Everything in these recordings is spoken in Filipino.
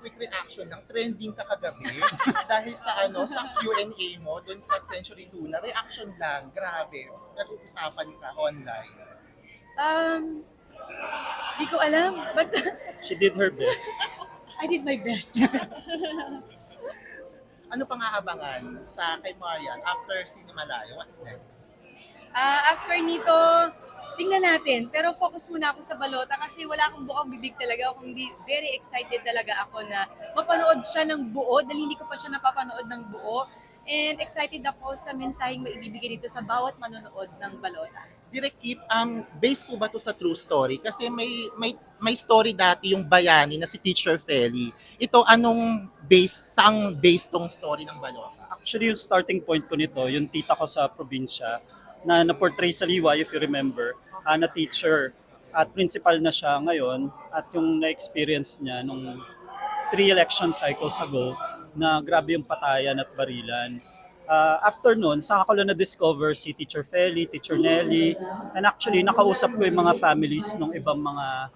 quick reaction ng trending ka kagabi dahil sa ano sa Q&A mo doon sa Century Luna. Reaction lang, grabe. Nag-uusapan ka online. Um, di ko alam. Basta, She did her best. I did my best. Ano pang aabangan sa kay Marian after Cinemalayo? What's next? Ah, after nito, tingnan natin. Pero focus muna ako sa balota kasi wala akong bukang bibig talaga. Kung hindi, very excited talaga ako na mapanood siya ng buo dahil hindi ko pa siya napapanood ng buo. And excited ako sa mensaheng maibibigay dito sa bawat manonood ng balota. Direct Kip, um, based po ba to sa true story? Kasi may may may story dati yung bayani na si Teacher Feli. Ito anong base, sang base tong story ng Balota? Actually, yung starting point ko nito, yung tita ko sa probinsya, na na-portray sa Liwa, if you remember, ah, na teacher. At principal na siya ngayon. At yung na-experience niya nung three election cycles ago, na grabe yung patayan at barilan. Ah, after nun, saka ko lang na-discover si Teacher Feli, Teacher Nelly, and actually, nakausap ko yung mga families ng ibang mga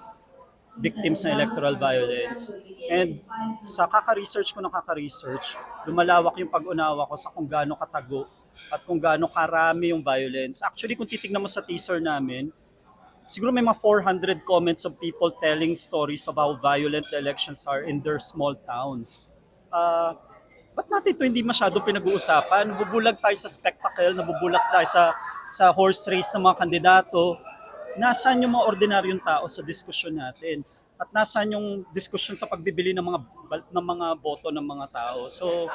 victims ng electoral violence. And sa kaka-research ko ng kaka-research, lumalawak yung pag-unawa ko sa kung gaano katago at kung gaano karami yung violence. Actually, kung titignan mo sa teaser namin, siguro may mga 400 comments of people telling stories of how violent the elections are in their small towns. Uh, ba't natin ito hindi masyado pinag-uusapan? Nabubulag tayo sa spectacle, nabubulag tayo sa, sa horse race ng mga kandidato. Nasaan yung mga ordinaryong tao sa diskusyon natin? At nasaan yung diskusyon sa pagbibili ng mga ng mga boto ng mga tao? So,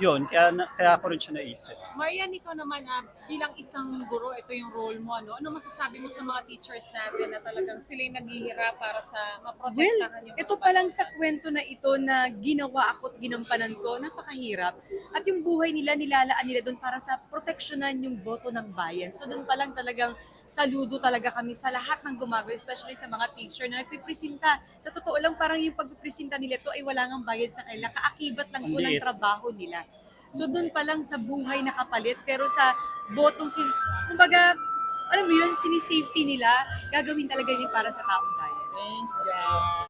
yun, kaya, kaya ako rin siya naisip. Marian, ikaw naman ah, bilang isang guro, ito yung role mo. Ano, ano masasabi mo sa mga teachers natin na talagang sila yung naghihirap para sa Well, maprotektahan yung ito mga pa lang sa kwento na ito na ginawa ako at ginampanan ko, napakahirap. At yung buhay nila, nilalaan nila doon para sa proteksyonan yung boto ng bayan. So doon pa lang talagang saludo talaga kami sa lahat ng gumagawa, especially sa mga teacher na nagpipresenta. Sa totoo lang, parang yung pagpipresenta nila to ay wala nang bayad sa kanila. Kaakibat lang po ng trabaho nila. So doon pa lang sa buhay nakapalit, pero sa botong, sin kumbaga, alam mo yun, sinisafety nila, gagawin talaga yun para sa taong bayan. Thanks, guys!